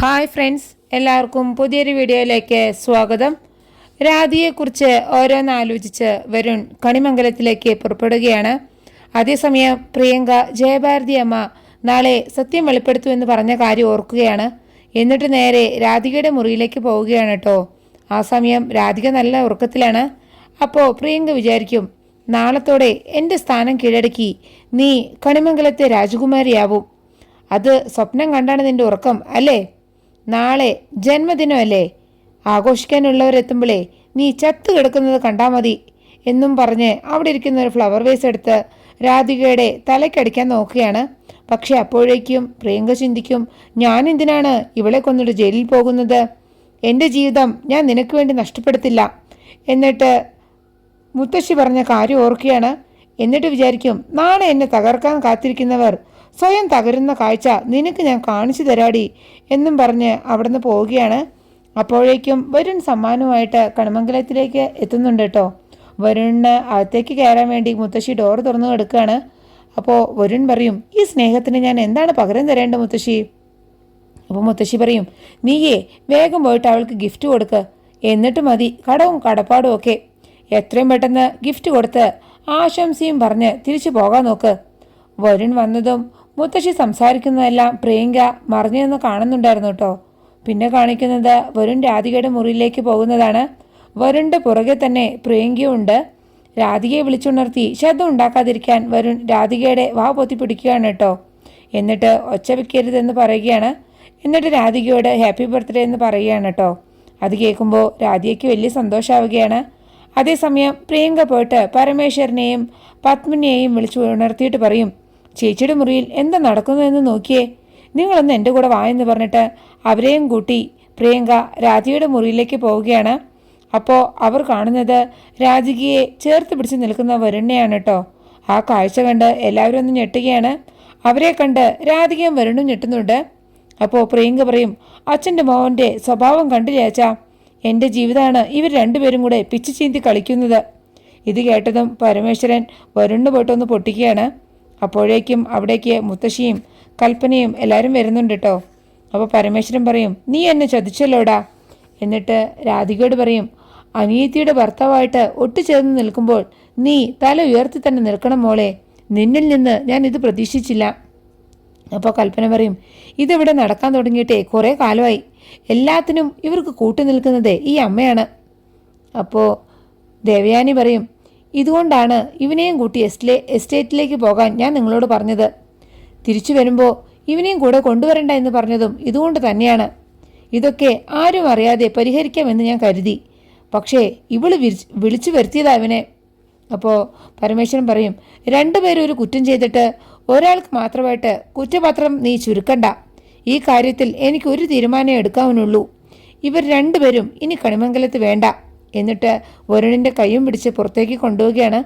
Hi friends എല്ലാവർക്കും പുതിയൊരു വീഡിയോയിലേക്ക് സ്വാഗതം. രാധിയെക്കുറിച്ച് ഓരോന്ന് ആലോചിച്ച് വരുൺ കണിമംഗലത്തിലേക്ക് പുറപ്പെടുകയാണ്. അതേസമയം പ്രിയങ്ക ജയഭാരതി അമ്മ നാളെ സത്യം വെളിപ്പെടുത്തുമെന്ന് പറഞ്ഞ കാര്യം ഓർക്കുകയാണ്. എന്നിട്ട് നേരെ രാധികയുടെ മുറിയിലേക്ക് പോവുകയാണ് കേട്ടോ. ആ സമയം രാധിക നല്ല ഉറക്കത്തിലാണ്. അപ്പോൾ പ്രിയങ്ക വിചാരിക്കും നാളത്തോടെ എന്റെ സ്ഥാനം കീഴടക്കി നീ കണിമംഗലത്തെ രാജകുമാരിയാവും. അത് സ്വപ്നം കണ്ടാണ് നിന്റെ ഉറക്കം അല്ലേ? നാളെ ജന്മദിനമല്ലേ? ആഘോഷിക്കാനുള്ളവരെത്തുമ്പോഴേ നീ ചത്തു കിടക്കുന്നത് കണ്ടാൽ മതി എന്നും പറഞ്ഞ് അവിടെ ഇരിക്കുന്ന ഒരു ഫ്ലവർ വേസ് എടുത്ത് രാധികയുടെ തലക്കടിക്കാൻ നോക്കുകയാണ്. പക്ഷെ അപ്പോഴേക്കും പ്രിയങ്ക ചിന്തിക്കും ഞാൻ എന്തിനാണ് ഇവളെ കൊന്നിട്ട് ജയിലിൽ പോകുന്നത്? എന്റെ ജീവിതം ഞാൻ നിനക്ക് വേണ്ടി നഷ്ടപ്പെടുത്തില്ല. എന്നിട്ട് മുത്തശ്ശി പറഞ്ഞ കാര്യം ഓർക്കുകയാണ്. എന്നിട്ട് വിചാരിക്കും നാളെ എന്നെ തകർക്കാൻ കാത്തിരിക്കുന്നവർ സ്വയം തകരുന്ന കാഴ്ച നിനക്ക് ഞാൻ കാണിച്ചു തരാടി എന്നും പറഞ്ഞ് അവിടുന്ന് പോവുകയാണ്. അപ്പോഴേക്കും വരുൺ സമ്മാനവുമായിട്ട് കണമംഗലത്തിലേക്ക് എത്തുന്നുണ്ട് കേട്ടോ. വരുണിന് അകത്തേക്ക് കയറാൻ വേണ്ടി മുത്തശ്ശി ഡോർ തുറന്നു കിടക്കുകയാണ്. അപ്പോൾ വരുൺ പറയും ഈ സ്നേഹത്തിന് ഞാൻ എന്താണ് പകരം തരേണ്ടത് മുത്തശ്ശി? അപ്പോൾ മുത്തശ്ശി പറയും നീയേ വേഗം പോയിട്ട് അവൾക്ക് ഗിഫ്റ്റ് കൊടുക്ക്. എന്നിട്ട് മതി കടവും കടപ്പാടും ഒക്കെ. എത്രയും പെട്ടെന്ന് ഗിഫ്റ്റ് കൊടുത്ത് ആശംസയും പറഞ്ഞ് തിരിച്ചു പോകാൻ നോക്ക്. വരുൺ വന്നതും മുത്തശ്ശി സംസാരിക്കുന്നതെല്ലാം പ്രിയങ്ക മറിഞ്ഞു കാണുന്നുണ്ടായിരുന്നു കേട്ടോ. പിന്നെ കാണിക്കുന്നത് വരുൺ രാധികയുടെ മുറിയിലേക്ക് പോകുന്നതാണ്. വരുണിന്റെ പുറകെ തന്നെ പ്രിയങ്കയുണ്ട് രാധികയെ വിളിച്ചുണർത്തി ശബ്ദം ഉണ്ടാക്കാതിരിക്കാൻ വരുൺ രാധികയുടെ വാ പൊത്തി പിടിക്കുകയാണ് കേട്ടോ. എന്നിട്ട് ഒച്ച വെക്കരുതെന്ന് പറയുകയാണ്. എന്നിട്ട് രാധികയോട് ഹാപ്പി ബർത്ത്ഡേ എന്ന് പറയുകയാണ് കേട്ടോ. അത് കേൾക്കുമ്പോൾ രാധികയ്ക്ക് വലിയ സന്തോഷമാവുകയാണ് അതേസമയം പ്രിയങ്ക പോയിട്ട് പരമേശ്വരനെയും പത്മിനിയെയും വിളിച്ചു ഉണർത്തിയിട്ട് പറയും ചേച്ചിയുടെ മുറിയിൽ എന്താ നടക്കുന്നതെന്ന് നോക്കിയേ. നിങ്ങളൊന്ന് എന്റെ കൂടെ വായെന്ന് പറഞ്ഞിട്ട് അവരെയും കൂട്ടി പ്രിയങ്ക രാധികയുടെ മുറിയിലേക്ക് പോവുകയാണ്. അപ്പോൾ അവർ കാണുന്നത് രാധികയെ ചേർത്ത് പിടിച്ച് നിൽക്കുന്ന വരുണ്ണയാണ് കേട്ടോ. ആ കാഴ്ച കണ്ട് എല്ലാവരും ഒന്ന് ഞെട്ടുകയാണ്. അവരെ കണ്ട് രാധികയും വരുണും ഞെട്ടുന്നുണ്ട്. അപ്പോൾ പ്രിയങ്ക പറയും അച്ഛന്റെ മോഹന്റെ സ്വഭാവം കണ്ടില്ലേ എന്റെ ജീവിതമാണ് ഇവർ രണ്ടുപേരും കൂടെ പിച്ചു ചീന്തി കളിക്കുന്നത്. ഇത് കേട്ടതും പരമേശ്വരൻ വരുണ് പോയിട്ടൊന്ന് പൊട്ടിക്കുകയാണ്. അപ്പോഴേക്കും അവിടേക്ക് മുത്തശ്ശിയും കൽപ്പനയും എല്ലാവരും വരുന്നുണ്ട് കേട്ടോ അപ്പോൾ പരമേശ്വരൻ പറയും നീ എന്നെ ചതിച്ചല്ലോടാ? എന്നിട്ട് രാധികയോട് പറയും അനിയത്തിയുടെ ഭർത്താവായിട്ട് ഒട്ടുചേർന്ന് നിൽക്കുമ്പോൾ നീ തല ഉയർത്തി തന്നെ നിൽക്കണം മോളെ. നിന്നിൽ നിന്ന് ഞാൻ ഇത് പ്രതീക്ഷിച്ചില്ല. അപ്പോൾ കൽപ്പന പറയും ഇതിവിടെ നടക്കാൻ തുടങ്ങിയിട്ടേ കുറേ കാലമായി. എല്ലാത്തിനും ഇവർക്ക് കൂട്ടു നിൽക്കുന്നത് ഈ അമ്മയാണ്. അപ്പോൾ ദേവയാനി പറയും ഇതുകൊണ്ടാണ് ഇവനെയും കൂട്ടി എസ്റ്റേ എസ്റ്റേറ്റിലേക്ക് പോകാൻ ഞാൻ നിങ്ങളോട് പറഞ്ഞത്. തിരിച്ചു വരുമ്പോൾ ഇവനെയും കൂടെ കൊണ്ടുവരണ്ട എന്ന് പറഞ്ഞതും ഇതുകൊണ്ട് തന്നെയാണ്. ഇതൊക്കെ ആരും അറിയാതെ പരിഹരിക്കാമെന്ന് ഞാൻ കരുതി. പക്ഷേ ഇവൾ വിളിച്ചു വരുത്തിയതാ ഇവനെ. അപ്പോൾ പരമേശ്വരൻ പറയും രണ്ടുപേരും ഒരു കുറ്റം ചെയ്തിട്ട് ഒരാൾക്ക് മാത്രമായിട്ട് കുറ്റപത്രം നീ ചുരുക്കണ്ട. ഈ കാര്യത്തിൽ എനിക്ക് ഒരു തീരുമാനം എടുക്കാവുന്നുള്ളൂ. ഇവർ രണ്ടുപേരും ഇനി കണിമംഗലത്ത് വേണ്ട. എന്നിട്ട് വരുണിന്റെ കൈയും പിടിച്ച് പുറത്തേക്ക് കൊണ്ടുപോവുകയാണ്.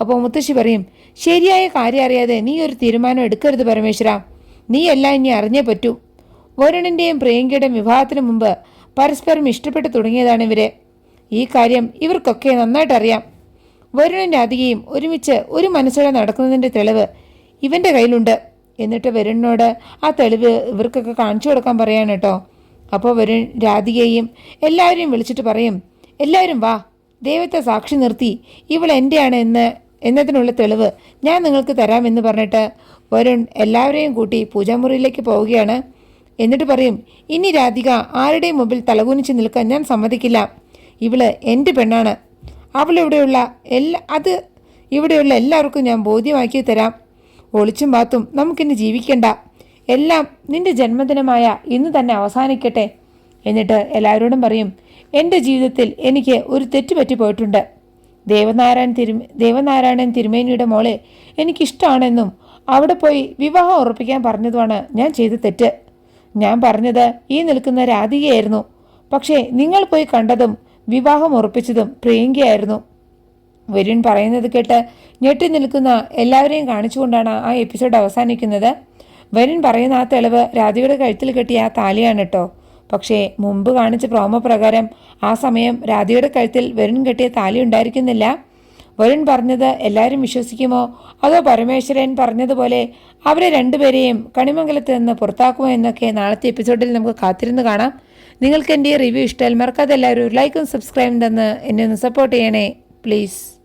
അപ്പോൾ മുത്തശ്ശി പറയും ശരിയായ കാര്യം അറിയാതെ നീ ഒരു തീരുമാനം എടുക്കരുത് പരമേശ്വര. നീ എല്ലാം ഇനി അറിഞ്ഞേ പറ്റൂ. വരുണിന്റെയും പ്രിയങ്കയുടെയും വിവാഹത്തിന് മുമ്പ് പരസ്പരം ഇഷ്ടപ്പെട്ടു തുടങ്ങിയതാണ് ഇവരെ. ഈ കാര്യം ഇവർക്കൊക്കെ നന്നായിട്ടറിയാം വരുണും രാധികയും ഒരുമിച്ച് ഒരു മനസ്സോടെ നടക്കുന്നതിന്റെ തെളിവ് ഇവന്റെ കയ്യിലുണ്ട്. എന്നിട്ട് വരുണിനോട് ആ തെളിവ് ഇവർക്കൊക്കെ കാണിച്ചു കൊടുക്കാൻ പറയാണ് കേട്ടോ. അപ്പോൾ വരുൺ രാധികയെയും എല്ലാവരെയും വിളിച്ചിട്ട് പറയും എല്ലാവരും വാ. ദൈവത്തെ സാക്ഷി നിർത്തി. ഇവൾ എന്റെയാണ് എന്ന് എന്നതിനുള്ള തെളിവ് ഞാൻ നിങ്ങൾക്ക് തരാമെന്ന് പറഞ്ഞിട്ട് വരുൺ എല്ലാവരെയും കൂട്ടി പൂജാമുറിയിലേക്ക് പോവുകയാണ്. എന്നിട്ട് പറയും ഇനി രാധിക ആരുടെയും മുമ്പിൽ തലകുനിച്ച് നിൽക്കാൻ ഞാൻ സമ്മതിക്കില്ല. ഇവൾ എന്റെ പെണ്ണാണ്. അവളിവിടെയുള്ള എല്ലാ അത് ഇവിടെയുള്ള എല്ലാവർക്കും ഞാൻ ബോധ്യമാക്കി തരാം. ഒളിച്ചും പാത്തും നമുക്കിന്ന് ജീവിക്കണ്ട. എല്ലാം നിന്റെ ജന്മദിനമായ ഇന്ന് തന്നെ അവസാനിക്കട്ടെ. എന്നിട്ട് എല്ലാവരോടും പറയും എന്റെ ജീവിതത്തിൽ എനിക്ക് ഒരു തെറ്റ് പറ്റി പോയിട്ടുണ്ട്. ദേവനാരായൺ തിരു ദേവനാരായണൻ തിരുമേനിയുടെ മോളെ എനിക്കിഷ്ടമാണെന്നും അവിടെ പോയി വിവാഹം ഉറപ്പിക്കാൻ പറഞ്ഞതുമാണ് ഞാൻ ചെയ്ത തെറ്റ്. ഞാൻ പറഞ്ഞത് ഈ നിൽക്കുന്ന രാധികയായിരുന്നു. പക്ഷേ നിങ്ങൾ പോയി കണ്ടതും വിവാഹം ഉറപ്പിച്ചതും പ്രിയങ്കയായിരുന്നു. വരുൺ പറയുന്നത് കേട്ട് ഞെട്ടി നിൽക്കുന്ന എല്ലാവരെയും കാണിച്ചുകൊണ്ടാണ് ആ എപ്പിസോഡ് അവസാനിക്കുന്നത്. വരുൺ പറയുന്ന ആ തെളിവ് രാധികയുടെ കഴുത്തിൽ കെട്ടിയ ആ താലിയാണ് കേട്ടോ. പക്ഷേ മുമ്പ് കാണിച്ച പ്രോമോ പ്രകാരം ആ സമയം രാധയുടെ കഴുത്തിൽ വരുൺ കെട്ടിയ താലി ഉണ്ടായിരിക്കുന്നില്ല. വരുൺ പറഞ്ഞത് എല്ലാവരും വിശ്വസിക്കുമോ? അതോ പരമേശ്വരൻ പറഞ്ഞതുപോലെ അവരെ രണ്ടുപേരെയും കണിമംഗലത്ത് നിന്ന് പുറത്താക്കുമോ എന്നൊക്കെ നാളത്തെ എപ്പിസോഡിൽ നമുക്ക് കാത്തിരുന്ന് കാണാം. നിങ്ങൾക്ക് എന്റെ ഈ റിവ്യൂ ഇഷ്ടമായാൽ മറക്കാതെ എല്ലാവരും ലൈക്കും സബ്സ്ക്രൈബും തന്ന് എന്നെ ഒന്ന് സപ്പോർട്ട് ചെയ്യണേ പ്ലീസ്.